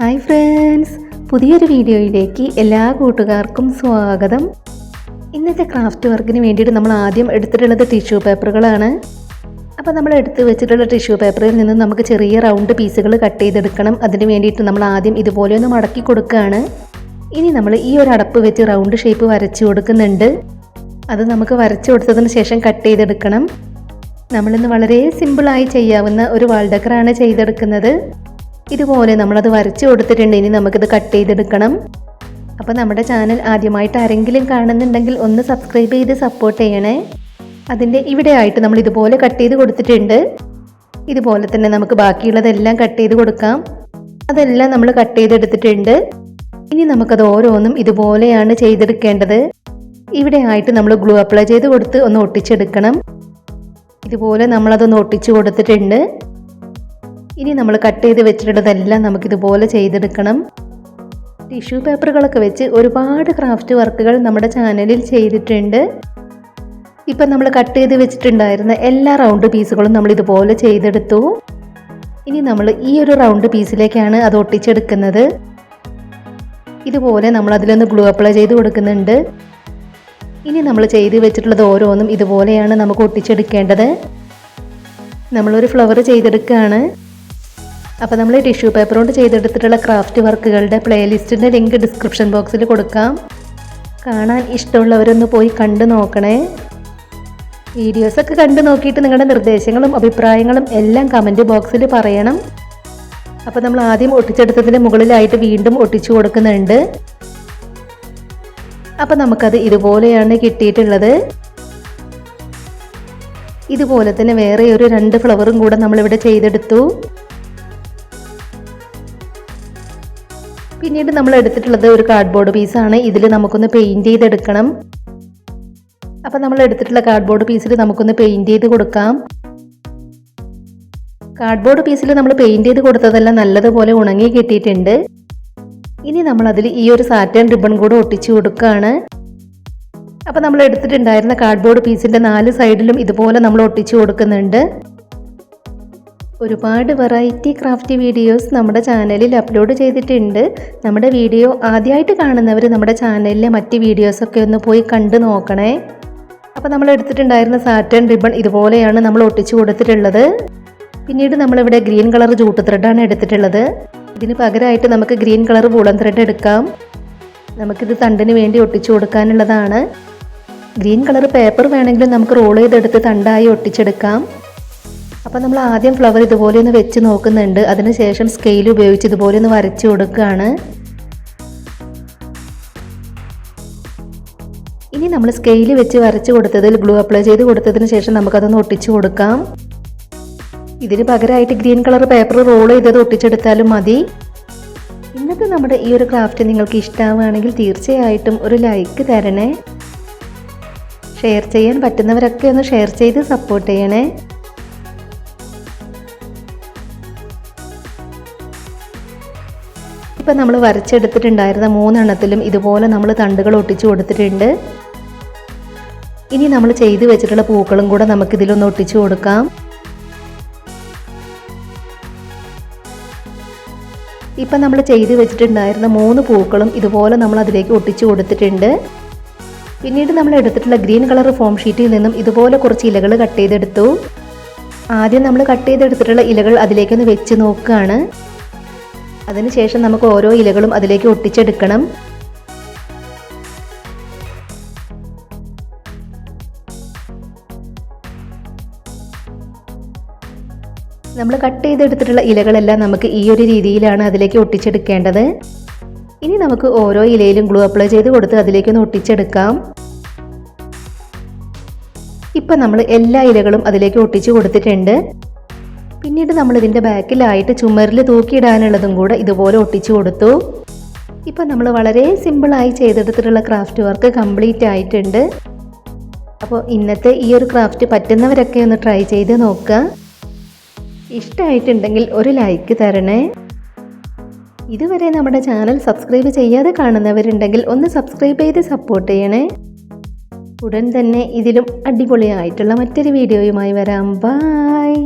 Hi friends. പുതിയൊരു വീഡിയോയിലേക്ക് എല്ലാ കൂട്ടുകാർക്കും സ്വാഗതം. ഇന്നത്തെ ക്രാഫ്റ്റ് വർക്കിന് വേണ്ടിയിട്ട് നമ്മൾ ആദ്യം എടുത്തിട്ടുള്ളത് ടിഷ്യൂ പേപ്പറുകളാണ് അപ്പോൾ നമ്മൾ എടുത്ത് വെച്ചിട്ടുള്ള ടിഷ്യൂ പേപ്പറിൽ നിന്ന് നമുക്ക് ചെറിയ റൗണ്ട് പീസുകൾ കട്ട് ചെയ്തെടുക്കണം. അതിന് വേണ്ടിയിട്ട് നമ്മൾ ആദ്യം ഇതുപോലെ ഒന്ന് മടക്കി കൊടുക്കുകയാണ്. ഇനി നമ്മൾ ഈ ഒരു അടപ്പ് വെച്ച് റൗണ്ട് ഷേപ്പ് വരച്ചു കൊടുക്കുന്നുണ്ട്. അത് നമുക്ക് വരച്ചു കൊടുത്തതിന് ശേഷം കട്ട് ചെയ്തെടുക്കണം. നമ്മളിന്ന് വളരെ സിമ്പിളായി ചെയ്യാവുന്ന ഒരു വാൾ ഡെക്കറാണ് ചെയ്തെടുക്കുന്നത്. ഇതുപോലെ നമ്മളത് വരച്ചു കൊടുത്തിട്ടുണ്ട്. ഇനി നമുക്കിത് കട്ട് ചെയ്തെടുക്കണം. അപ്പോൾ നമ്മുടെ ചാനൽ ആദ്യമായിട്ട് ആരെങ്കിലും കാണുന്നുണ്ടെങ്കിൽ ഒന്ന് സബ്സ്ക്രൈബ് ചെയ്ത് സപ്പോർട്ട് ചെയ്യണേ. അതിന്റെ ഇവിടെ ആയിട്ട് നമ്മൾ ഇതുപോലെ കട്ട് ചെയ്ത് കൊടുത്തിട്ടുണ്ട്. ഇതുപോലെ തന്നെ നമുക്ക് ബാക്കിയുള്ളതെല്ലാം കട്ട് ചെയ്ത് കൊടുക്കാം. അതെല്ലാം നമ്മൾ കട്ട് ചെയ്തെടുത്തിട്ടുണ്ട്. ഇനി നമുക്കത് ഓരോന്നും ഇതുപോലെയാണ് ചെയ്തെടുക്കേണ്ടത്. ഇവിടെ ആയിട്ട് നമ്മൾ ഗ്ലൂ അപ്ലൈ ചെയ്ത് കൊടുത്ത് ഒന്ന് ഒട്ടിച്ചെടുക്കണം. ഇതുപോലെ നമ്മളതൊന്ന് ഒട്ടിച്ചു കൊടുത്തിട്ടുണ്ട്. ഇനി നമ്മൾ കട്ട് ചെയ്ത് വെച്ചിട്ടുള്ളതെല്ലാം നമുക്കിതുപോലെ ചെയ്തെടുക്കണം. ടിഷ്യൂ പേപ്പറുകളൊക്കെ വെച്ച് ഒരുപാട് ക്രാഫ്റ്റ് വർക്കുകൾ നമ്മുടെ ചാനലിൽ ചെയ്തിട്ടുണ്ട്. ഇപ്പം നമ്മൾ കട്ട് ചെയ്ത് വെച്ചിട്ടുണ്ടായിരുന്ന എല്ലാ റൗണ്ട് പീസുകളും നമ്മൾ ഇതുപോലെ ചെയ്തെടുത്തു. ഇനി നമ്മൾ ഈ ഒരു റൗണ്ട് പീസിലേക്കാണ് അത് ഒട്ടിച്ചെടുക്കുന്നത്. ഇതുപോലെ നമ്മൾ അതിലൊന്ന് ഗ്ലൂ അപ്ലൈ ചെയ്ത് കൊടുക്കുന്നുണ്ട്. ഇനി നമ്മൾ ചെയ്ത് വെച്ചിട്ടുള്ളത് ഓരോന്നും ഇതുപോലെയാണ് നമുക്ക് ഒട്ടിച്ചെടുക്കേണ്ടത്. നമ്മളൊരു ഫ്ലവർ ചെയ്തെടുക്കുകയാണ്. അപ്പോൾ നമ്മൾ ടിഷ്യൂ പേപ്പർ കൊണ്ട് ചെയ്തെടുത്തിട്ടുള്ള ക്രാഫ്റ്റ് വർക്കുകളുടെ പ്ലേലിസ്റ്റിന്റെ ലിങ്ക് ഡിസ്ക്രിപ്ഷൻ ബോക്സിൽ കൊടുക്കാം. കാണാൻ ഇഷ്ടമുള്ളവരൊന്ന് പോയി കണ്ടു നോക്കണേ. വീഡിയോസൊക്കെ കണ്ടു നോക്കിയിട്ട് നിങ്ങളുടെ നിർദ്ദേശങ്ങളും അഭിപ്രായങ്ങളും എല്ലാം കമന്റ് ബോക്സിൽ പറയണം. അപ്പോൾ നമ്മൾ ആദ്യം ഒട്ടിച്ചെടുത്തതിന്റെ മുകളിലായിട്ട് വീണ്ടും ഒട്ടിച്ചു കൊടുക്കുന്നുണ്ട്. അപ്പോൾ നമുക്കത് ഇതുപോലെയാണ് കിട്ടിയിട്ടുള്ളത്. ഇതുപോലെ തന്നെ വേറെ ഒരു രണ്ട് ഫ്ലവറും കൂടെ നമ്മളിവിടെ ചെയ്തെടുത്തു. പിന്നീട് നമ്മൾ എടുത്തിട്ടുള്ളത് ഒരു കാർഡ്ബോർഡ് പീസാണ് ഇതിൽ നമുക്കൊന്ന് പെയിന്റ് ചെയ്തെടുക്കണം. അപ്പം നമ്മൾ എടുത്തിട്ടുള്ള കാർഡ്ബോർഡ് പീസിൽ നമുക്കൊന്ന് പെയിന്റ് ചെയ്ത് കൊടുക്കാം. കാർഡ്ബോർഡ് പീസിൽ നമ്മൾ പെയിന്റ് ചെയ്ത് കൊടുത്തതെല്ലാം നല്ലതുപോലെ ഉണങ്ങി കിട്ടിയിട്ടുണ്ട്. ഇനി നമ്മൾ അതിൽ ഈ ഒരു സാറ്റൻ റിബൺ കൂടെ ഒട്ടിച്ചു കൊടുക്കുകയാണ് അപ്പം നമ്മൾ എടുത്തിട്ടുണ്ടായിരുന്ന കാർഡ്ബോർഡ് പീസിന്റെ നാല് സൈഡിലും ഇതുപോലെ നമ്മൾ ഒട്ടിച്ചു കൊടുക്കുന്നുണ്ട്. ഒരുപാട് വെറൈറ്റി ക്രാഫ്റ്റ് വീഡിയോസ് നമ്മുടെ ചാനലിൽ അപ്ലോഡ് ചെയ്തിട്ടുണ്ട്. നമ്മുടെ വീഡിയോ ആദ്യമായിട്ട് കാണുന്നവർ നമ്മുടെ ചാനലിലെ മറ്റ് വീഡിയോസൊക്കെ ഒന്ന് പോയി കണ്ടു നോക്കണേ. അപ്പോൾ നമ്മൾ എടുത്തിട്ടുണ്ടായിരുന്ന സാറ്റൻ റിബൺ ഇതുപോലെയാണ് നമ്മൾ ഒട്ടിച്ചു കൊടുത്തിട്ടുള്ളത്. പിന്നീട് നമ്മളിവിടെ ഗ്രീൻ കളർ ജൂട്ട് ത്രെഡാണ് എടുത്തിട്ടുള്ളത്. ഇതിന് പകരമായിട്ട് നമുക്ക് ഗ്രീൻ കളർ വൂളൻ ത്രെഡ് എടുക്കാം. നമുക്കിത് തണ്ടിന് വേണ്ടി ഒട്ടിച്ചു കൊടുക്കാനുള്ളതാണ്. ഗ്രീൻ കളർ പേപ്പർ വേണമെങ്കിലും നമുക്ക് റോൾ ചെയ്തെടുത്ത് തണ്ടായി ഒട്ടിച്ചെടുക്കാം. അപ്പോൾ നമ്മൾ ആദ്യം ഫ്ലവർ ഇതുപോലെ ഒന്ന് വെച്ച് നോക്കുന്നുണ്ട്. അതിനുശേഷം സ്കെയിൽ ഉപയോഗിച്ച് ഇതുപോലെ ഒന്ന് വരച്ച് കൊടുക്കുകയാണ് ഇനി നമ്മൾ സ്കെയിൽ വെച്ച് വരച്ച് കൊടുത്തതിൽ ഗ്ലൂ അപ്ലൈ ചെയ്ത് കൊടുത്തതിന് ശേഷം നമുക്കതൊന്ന് ഒട്ടിച്ചു കൊടുക്കാം. ഇതിന് പകരമായിട്ട് ഗ്രീൻ കളർ പേപ്പർ റോൾ ചെയ്തത് ഒട്ടിച്ചെടുത്താലും മതി. ഇന്നത്തെ നമ്മുടെ ഈ ഒരു ക്രാഫ്റ്റ് നിങ്ങൾക്ക് ഇഷ്ടമാവുകയാണെങ്കിൽ തീർച്ചയായിട്ടും ഒരു ലൈക്ക് തരണേ. ഷെയർ ചെയ്യാൻ പറ്റുന്നവരൊക്കെ ഒന്ന് ഷെയർ ചെയ്ത് സപ്പോർട്ട് ചെയ്യണേ. ഇപ്പം നമ്മൾ വരച്ചെടുത്തിട്ടുണ്ടായിരുന്ന മൂന്നെണ്ണത്തിലും ഇതുപോലെ നമ്മൾ തണ്ടുകൾ ഒട്ടിച്ചു കൊടുത്തിട്ടുണ്ട്. ഇനി നമ്മൾ ചെയ്തു വെച്ചിട്ടുള്ള പൂക്കളും കൂടെ നമുക്കിതിലൊന്ന് ഒട്ടിച്ചു കൊടുക്കാം. ഇപ്പം നമ്മൾ ചെയ്തു വെച്ചിട്ടുണ്ടായിരുന്ന മൂന്ന് പൂക്കളും ഇതുപോലെ നമ്മൾ അതിലേക്ക് ഒട്ടിച്ചു കൊടുത്തിട്ടുണ്ട്. പിന്നീട് നമ്മൾ എടുത്തിട്ടുള്ള ഗ്രീൻ കളർ ഫോം ഷീറ്റിൽ നിന്നും ഇതുപോലെ കുറച്ച് ഇലകൾ കട്ട് ചെയ്തെടുത്തു. ആദ്യം നമ്മൾ കട്ട് ചെയ്തെടുത്തിട്ടുള്ള ഇലകൾ അതിലേക്കൊന്ന് വെച്ച് നോക്കുകയാണ്. അതിനുശേഷം നമുക്ക് ഓരോ ഇലകളും അതിലേക്ക് ഒട്ടിച്ചെടുക്കണം. നമ്മൾ കട്ട് ചെയ്തെടുത്തിട്ടുള്ള ഇലകളെല്ലാം നമുക്ക് ഈ ഒരു രീതിയിലാണ് അതിലേക്ക് ഒട്ടിച്ചെടുക്കേണ്ടത്. ഇനി നമുക്ക് ഓരോ ഇലയിലും ഗ്ലൂ അപ്ലൈ ചെയ്ത് കൊടുത്ത് അതിലേക്കൊന്ന് ഒട്ടിച്ചെടുക്കാം. ഇപ്പം നമ്മൾ എല്ലാ ഇലകളും അതിലേക്ക് ഒട്ടിച്ചു കൊടുത്തിട്ടുണ്ട്. പിന്നീട് നമ്മൾ ഇതിന്റെ ബാക്കിലായിട്ട് ചുമരിൽ തൂക്കിയിടാനുള്ളതും കൂടെ ഇതുപോലെ ഒട്ടിച്ചു കൊടുത്തു. ഇപ്പം നമ്മൾ വളരെ സിമ്പിളായി ചെയ്തെടുത്തിട്ടുള്ള ക്രാഫ്റ്റ് വർക്ക് കംപ്ലീറ്റ് ആയിട്ടുണ്ട്. അപ്പോൾ ഇന്നത്തെ ഈ ഒരു ക്രാഫ്റ്റ് പറ്റുന്നവരൊക്കെ ഒന്ന് ട്രൈ ചെയ്ത് നോക്കുക ഇഷ്ടമായിട്ടുണ്ടെങ്കിൽ ഒരു ലൈക്ക് തരണേ. ഇതുവരെ നമ്മുടെ ചാനൽ സബ്സ്ക്രൈബ് ചെയ്യാതെ കാണുന്നവരുണ്ടെങ്കിൽ ഒന്ന് സബ്സ്ക്രൈബ് ചെയ്ത് സപ്പോർട്ട് ചെയ്യണേ. ഉടൻ തന്നെ ഇതിലും അടിപൊളിയായിട്ടുള്ള മറ്റൊരു വീഡിയോയുമായി വരാം. ബായ്